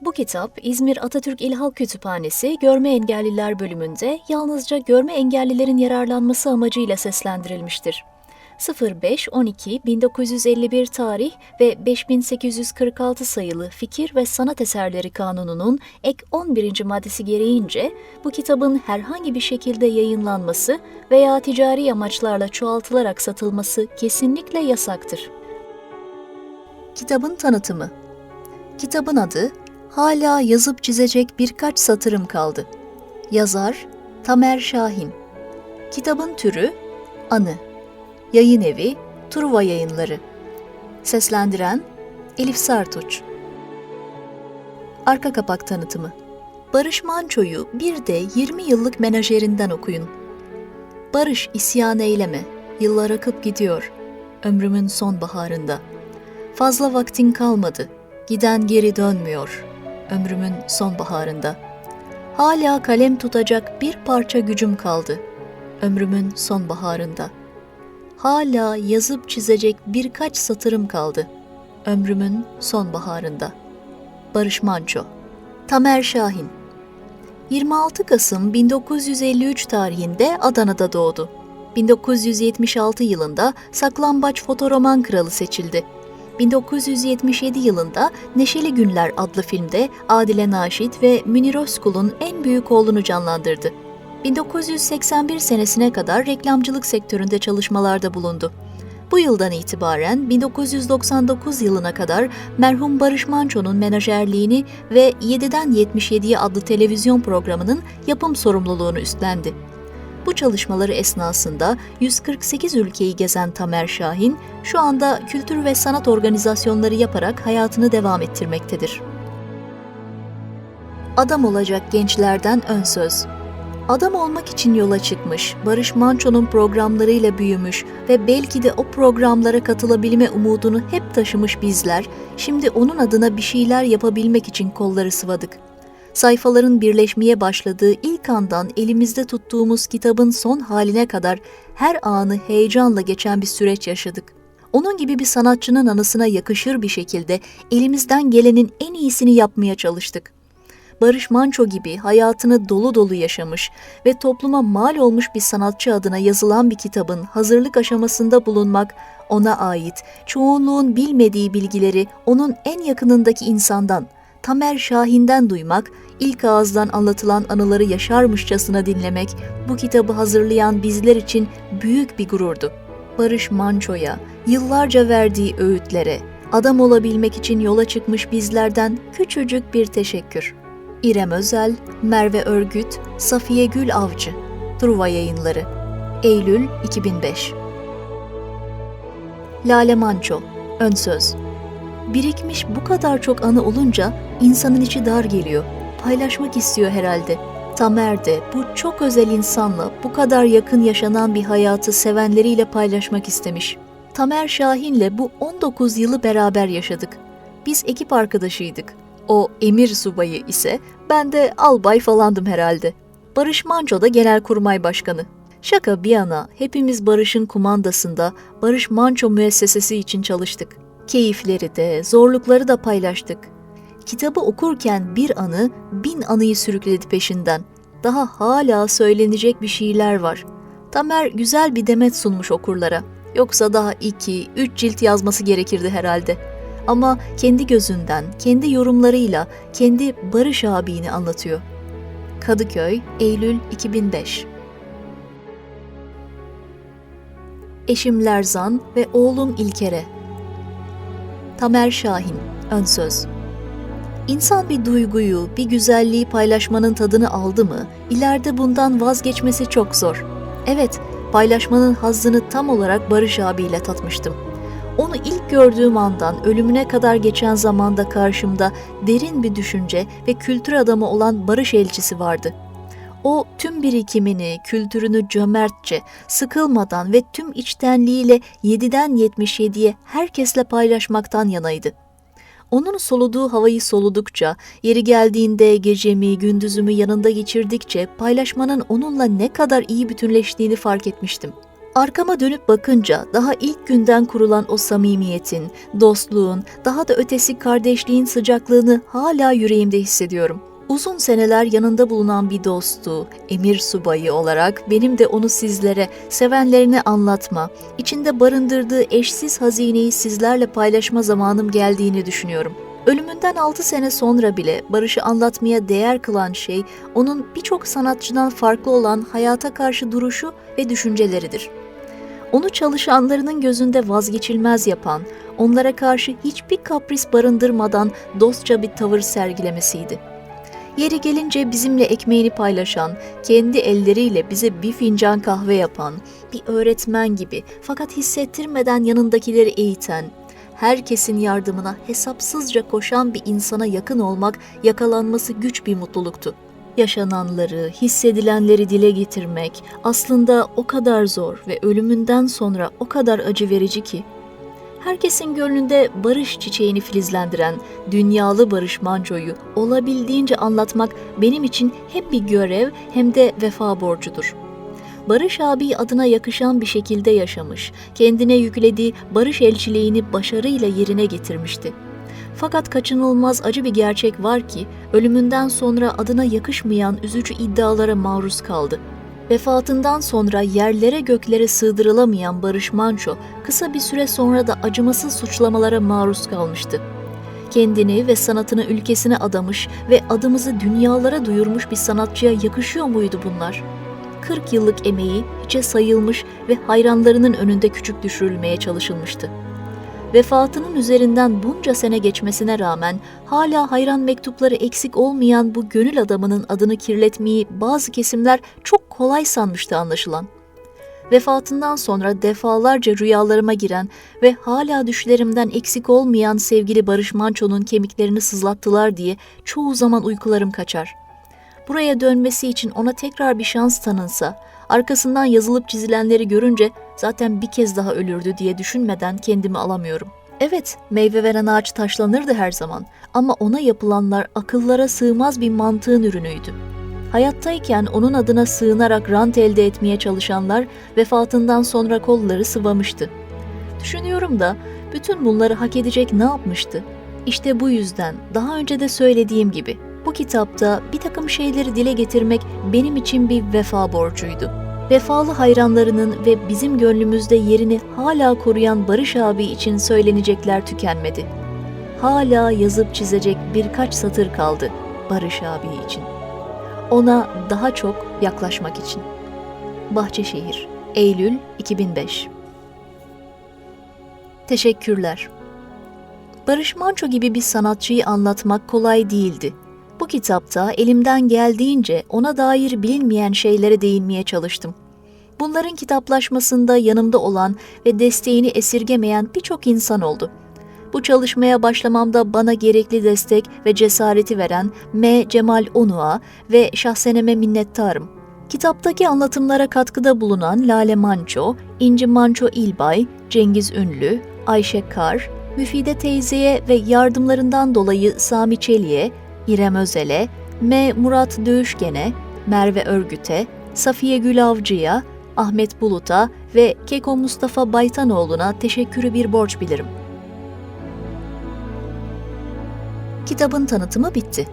Bu kitap İzmir Atatürk İl Halk Kütüphanesi Görme Engelliler bölümünde yalnızca görme engellilerin yararlanması amacıyla seslendirilmiştir. 05-12-1951 tarih ve 5846 sayılı Fikir ve Sanat Eserleri Kanunu'nun ek 11. maddesi gereğince bu kitabın herhangi bir şekilde yayınlanması veya ticari amaçlarla çoğaltılarak satılması kesinlikle yasaktır. Kitabın tanıtımı Kitabın adı Hala yazıp çizecek birkaç satırım kaldı. Yazar Tamer Şahin. Kitabın türü Anı. Yayın evi Truva Yayınları. Seslendiren Elif Sartuç. Arka kapak tanıtımı. Barış Manço'yu bir de 20 yıllık menajerinden okuyun. Barış isyan eyleme, yıllar akıp gidiyor. Ömrümün son baharında. Fazla vaktin kalmadı, giden geri dönmüyor. Ömrümün son baharında. Hala kalem tutacak bir parça gücüm kaldı. Ömrümün son baharında. Hala yazıp çizecek birkaç satırım kaldı. Ömrümün son baharında. Barış Manço Tamer Şahin 26 Kasım 1953 tarihinde Adana'da doğdu. 1976 yılında Saklambaç Fotoroman Kralı seçildi. 1977 yılında Neşeli Günler adlı filmde Adile Naşit ve Münir Özkul'un en büyük oğlunu canlandırdı. 1981 senesine kadar reklamcılık sektöründe çalışmalarda bulundu. Bu yıldan itibaren 1999 yılına kadar merhum Barış Manço'nun menajerliğini ve 7'den 77'ye adlı televizyon programının yapım sorumluluğunu üstlendi. Bu çalışmaları esnasında 148 ülkeyi gezen Tamer Şahin, şu anda kültür ve sanat organizasyonları yaparak hayatını devam ettirmektedir. Adam olacak gençlerden ön söz. Adam olmak için yola çıkmış, Barış Manço'nun programlarıyla büyümüş ve belki de o programlara katılabilme umudunu hep taşımış bizler, şimdi onun adına bir şeyler yapabilmek için kolları sıvadık sayfaların birleşmeye başladığı ilk andan elimizde tuttuğumuz kitabın son haline kadar her anı heyecanla geçen bir süreç yaşadık. Onun gibi bir sanatçının anısına yakışır bir şekilde elimizden gelenin en iyisini yapmaya çalıştık. Barış Manço gibi hayatını dolu dolu yaşamış ve topluma mal olmuş bir sanatçı adına yazılan bir kitabın hazırlık aşamasında bulunmak, ona ait çoğunluğun bilmediği bilgileri onun en yakınındaki insandan, Tamer Şahin'den duymak, ilk ağızdan anlatılan anıları yaşarmışçasına dinlemek bu kitabı hazırlayan bizler için büyük bir gururdu. Barış Manço'ya, yıllarca verdiği öğütlere, adam olabilmek için yola çıkmış bizlerden küçücük bir teşekkür. İrem Özel, Merve Örgüt, Safiye Gül Avcı, Truva Yayınları, Eylül 2005 Lale Manço, Ön Söz Birikmiş bu kadar çok anı olunca insanın içi dar geliyor. Paylaşmak istiyor herhalde. Tamer de bu çok özel insanla bu kadar yakın yaşanan bir hayatı sevenleriyle paylaşmak istemiş. Tamer Şahin'le bu 19 yılı beraber yaşadık. Biz ekip arkadaşıydık. O emir subayı ise ben de albay falandım herhalde. Barış Manço da genelkurmay başkanı. Şaka bir yana hepimiz Barış'ın kumandasında Barış Manço müessesesi için çalıştık. Keyifleri de, zorlukları da paylaştık. Kitabı okurken bir anı, bin anıyı sürükledi peşinden. Daha hala söylenecek bir şeyler var. Tamer güzel bir demet sunmuş okurlara. Yoksa daha iki, üç cilt yazması gerekirdi herhalde. Ama kendi gözünden, kendi yorumlarıyla, kendi Barış abini anlatıyor. Kadıköy, Eylül 2005 Eşim Lerzan ve oğlum İlker'e Tamer Şahin, Ön Söz İnsan bir duyguyu, bir güzelliği paylaşmanın tadını aldı mı, ileride bundan vazgeçmesi çok zor. Evet, paylaşmanın hazzını tam olarak Barış abiyle tatmıştım. Onu ilk gördüğüm andan ölümüne kadar geçen zamanda karşımda derin bir düşünce ve kültür adamı olan Barış elçisi vardı. O tüm birikimini, kültürünü cömertçe, sıkılmadan ve tüm içtenliğiyle 7'den 77'ye herkesle paylaşmaktan yanaydı. Onun soluduğu havayı soludukça, yeri geldiğinde gecemi, gündüzümü yanında geçirdikçe paylaşmanın onunla ne kadar iyi bütünleştiğini fark etmiştim. Arkama dönüp bakınca daha ilk günden kurulan o samimiyetin, dostluğun, daha da ötesi kardeşliğin sıcaklığını hala yüreğimde hissediyorum. Uzun seneler yanında bulunan bir dostu, emir subayı olarak benim de onu sizlere, sevenlerine anlatma, içinde barındırdığı eşsiz hazineyi sizlerle paylaşma zamanım geldiğini düşünüyorum. Ölümünden 6 sene sonra bile Barış'ı anlatmaya değer kılan şey, onun birçok sanatçıdan farklı olan hayata karşı duruşu ve düşünceleridir. Onu çalışanlarının gözünde vazgeçilmez yapan, onlara karşı hiçbir kapris barındırmadan dostça bir tavır sergilemesiydi. Yeri gelince bizimle ekmeğini paylaşan, kendi elleriyle bize bir fincan kahve yapan, bir öğretmen gibi fakat hissettirmeden yanındakileri eğiten, herkesin yardımına hesapsızca koşan bir insana yakın olmak yakalanması güç bir mutluluktu. Yaşananları, hissedilenleri dile getirmek aslında o kadar zor ve ölümünden sonra o kadar acı verici ki. Herkesin gönlünde barış çiçeğini filizlendiren dünyalı Barış Manço'yu olabildiğince anlatmak benim için hem bir görev hem de vefa borcudur. Barış abi adına yakışan bir şekilde yaşamış, kendine yüklediği barış elçiliğini başarıyla yerine getirmişti. Fakat kaçınılmaz acı bir gerçek var ki ölümünden sonra adına yakışmayan üzücü iddialara maruz kaldı. Vefatından sonra yerlere göklere sığdırılamayan Barış Manço kısa bir süre sonra da acımasız suçlamalara maruz kalmıştı. Kendini ve sanatını ülkesine adamış ve adımızı dünyalara duyurmuş bir sanatçıya yakışıyor muydu bunlar? 40 yıllık emeği hiçe sayılmış ve hayranlarının önünde küçük düşürülmeye çalışılmıştı. Vefatının üzerinden bunca sene geçmesine rağmen hala hayran mektupları eksik olmayan bu gönül adamının adını kirletmeyi bazı kesimler çok kolay sanmıştı anlaşılan. Vefatından sonra defalarca rüyalarıma giren ve hala düşlerimden eksik olmayan sevgili Barış Manço'nun kemiklerini sızlattılar diye çoğu zaman uykularım kaçar. Buraya dönmesi için ona tekrar bir şans tanınsa, arkasından yazılıp çizilenleri görünce zaten bir kez daha ölürdü diye düşünmeden kendimi alamıyorum. Evet, meyve veren ağaç taşlanırdı her zaman ama ona yapılanlar akıllara sığmaz bir mantığın ürünüydü. Hayattayken onun adına sığınarak rant elde etmeye çalışanlar vefatından sonra kolları sıvamıştı. Düşünüyorum da bütün bunları hak edecek ne yapmıştı? İşte bu yüzden daha önce de söylediğim gibi bu kitapta bir takım şeyleri dile getirmek benim için bir vefa borcuydu. Vefalı hayranlarının ve bizim gönlümüzde yerini hala koruyan Barış abi için söylenecekler tükenmedi. Hala yazıp çizecek birkaç satır kaldı Barış abi için. Ona daha çok yaklaşmak için. Bahçeşehir, Eylül 2005 Teşekkürler. Barış Manço gibi bir sanatçıyı anlatmak kolay değildi. Bu kitapta elimden geldiğince ona dair bilinmeyen şeylere değinmeye çalıştım. Bunların kitaplaşmasında yanımda olan ve desteğini esirgemeyen birçok insan oldu. Bu çalışmaya başlamamda bana gerekli destek ve cesareti veren M. Cemal Onu'a ve şahseneme minnettarım. Kitaptaki anlatımlara katkıda bulunan Lale Manço, İnci Manço İlbay, Cengiz Ünlü, Ayşe Kar, Müfide teyzeye ve yardımlarından dolayı Sami Çelik'e, İrem Özel'e, M. Murat Dövüşgen'e, Merve Örgüt'e, Safiye Gül Avcı'ya, Ahmet Bulut'a ve Keko Mustafa Baytanoğlu'na teşekkürü bir borç bilirim. Kitabın tanıtımı bitti.